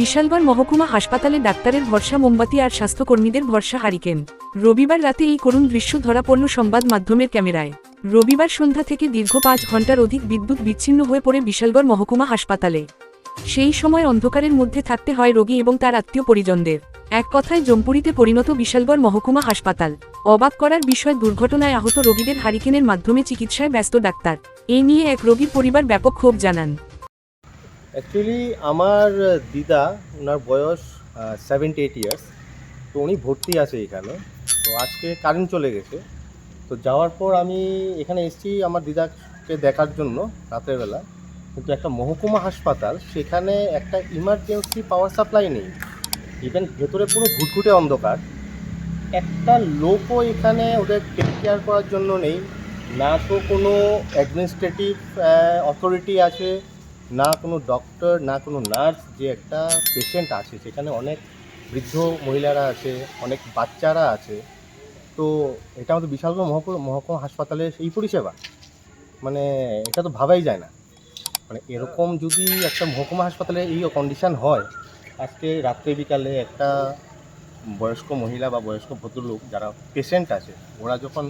বিশালগড় মহকুমা হাসপাতালে ডাক্তারের ভরসা, মোমবাতি আর স্বাস্থ্যকর্মীদের ভরসা, হারিকেন। রবিবার রাতে এই করুণ দৃশ্য ধরা পড়ল সংবাদ মাধ্যমের ক্যামেরায়। রবিবার সন্ধ্যা থেকে দীর্ঘ পাঁচ ঘণ্টার অধিক বিদ্যুৎ বিচ্ছিন্ন হয়ে পড়ে বিশালগড় মহকুমা হাসপাতালে। সেই সময় অন্ধকারের মধ্যে থাকতে হয় রোগী এবং তার আত্মীয় পরিজনদের। এক কথায়, জম্পুরিতে পরিণত বিশালগড় মহকুমা হাসপাতাল। অবাক করার বিষয়, দুর্ঘটনায় আহত রোগীদের হারিকেনের মাধ্যমে চিকিৎসায় ব্যস্ত ডাক্তার। এ নিয়ে এক রোগীর পরিবার ব্যাপক ক্ষোভ জানান। অ্যাকচুয়ালি আমার দিদা, ওনার বয়স সেভেন্টি এইট ইয়ার্স তো উনি ভর্তি আছে এখানে। তো আজকে কারেন্ট চলে গেছে। তো যাওয়ার পর আমি এখানে এসেছি আমার দিদাকে দেখার জন্য রাতের বেলা। কিন্তু একটা মহকুমা হাসপাতাল, সেখানে একটা ইমার্জেন্সি পাওয়ার সাপ্লাই নেই। ইভেন ভেতরে পুরো ঘুটঘুটে অন্ধকার। একটা লোকও এখানে ওদের টেক কেয়ার করার জন্য নেই। না তো কোনো অ্যাডমিনিস্ট্রেটিভ অথরিটি আছে। না কোনো ডক্টর না কোনো নার্স যে একটা পেশেন্ট আছে, সেখানে অনেক বৃদ্ধ মহিলারা আছে, অনেক বাচ্চারা আছে, তো এটা আমাদের বিশালগড় মহকুমা মহকুমা হাসপাতালের এই পরিষেবা। মানে এটা তো ভাবাই যায় না। মানে এরকম যদি একটা মহকুমা হাসপাতালে এই কন্ডিশন হয়, আজকে রাত্রে বিকালে একটা বয়স্ক মহিলা বা বয়স্ক ভদ্রলোক যারা পেশেন্ট আছে, ওরা যখন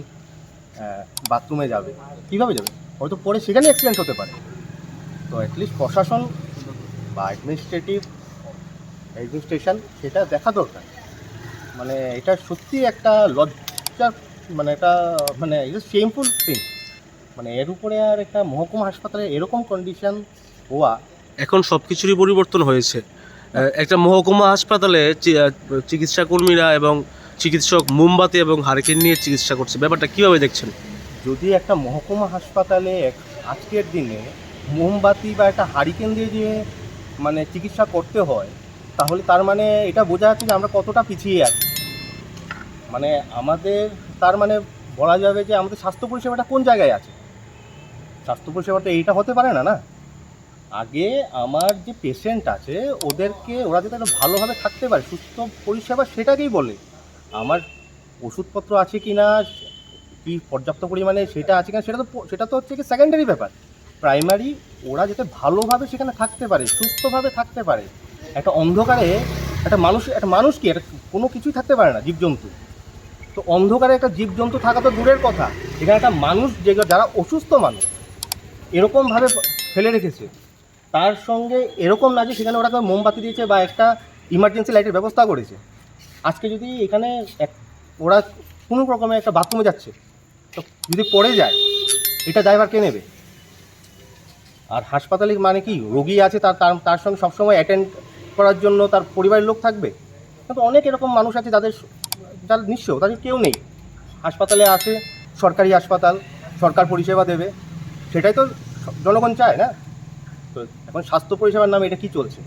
বাথরুমে যাবে, কীভাবে যাবে? হয়তো পরে সেখানে অ্যাক্সিডেন্ট হতে পারে। তো অ্যাটলিস্ট প্রশাসন বা অ্যাডমিনিস্ট্রেটিভ অ্যাডমিনিস্ট্রেশন সেটা দেখা দরকার। মানে এটা সত্যি একটা লজ্জার মানে এটা মানে শেমফুল থিং মানে এর উপরে আর একটা মহকুমা হাসপাতালে এরকম কন্ডিশন হওয়া এখন সব কিছুরই পরিবর্তন হয়েছে। একটা মহকুমা হাসপাতালে চিকিৎসা কর্মীরা এবং চিকিৎসক মোমবাতি এবং হারিকেন নিয়ে চিকিৎসা করছে। ব্যাপারটা কীভাবে দেখছেন? যদি একটা মহকুমা হাসপাতালে আজকের দিনে মোমবাতি বা একটা হারিকেন দিয়ে যে মানে চিকিৎসা করতে হয়, তাহলে তার মানে এটা বোঝা যাচ্ছে যে আমরা কতটা পিছিয়ে আছি। মানে আমাদের, তার মানে বলা যাবে যে আমাদের স্বাস্থ্য পরিষেবাটা কোন জায়গায় আছে? স্বাস্থ্য পরিষেবাটা এইটা হতে পারে না না? আগে আমার যে পেশেন্ট আছে, ওদেরকে ওরা যাতে ভালোভাবে থাকতে পারে, সুস্থ পরিষেবা সেটাকেই বলে। আমার ওষুধপত্র আছে কি না কি পর্যাপ্ত পরিমাণে সেটা আছে কিনা, সেটা তো সেটা তো হচ্ছে কি সেকেন্ডারি ব্যাপার। প্রাইমারি ওরা যাতে ভালোভাবে সেখানে থাকতে পারে, সুস্থভাবে থাকতে পারে। একটা অন্ধকারে একটা মানুষ একটা মানুষ কি? একটা কোনো কিছুই থাকতে পারে না, জীবজন্তু। তো অন্ধকারে একটা জীবজন্তু থাকা তো দূরের কথা। এখানে একটা মানুষ যে যারা অসুস্থ মানুষ, এরকমভাবে ফেলে রেখেছে। তার সঙ্গে এরকম না যে সেখানে ওরা মোমবাতি দিয়েছে বা একটা ইমার্জেন্সি লাইটের ব্যবস্থা করেছে। আজকে যদি এখানে এক, ওরা কোনো রকমের একটা বাথরুমে যাচ্ছে, তো যদি পড়ে যায়, এটা ড্রাইভার কে নেবে? আর হাসপাতালে মানে কি, রোগী আছে তার তার সঙ্গে সবসময় অ্যাটেন্ড করার জন্য তার পরিবারের লোক থাকবে? কিন্তু অনেক এরকম মানুষ আছে যাদের যারা নিঃস্ব তাদের কেউ নেই। হাসপাতালে আছে সরকারি হাসপাতাল, সরকার পরিষেবা দেবে। সেটাই তো জনগণ চায় না? তো এখন স্বাস্থ্য পরিষেবার নামে এটা কি চলছে?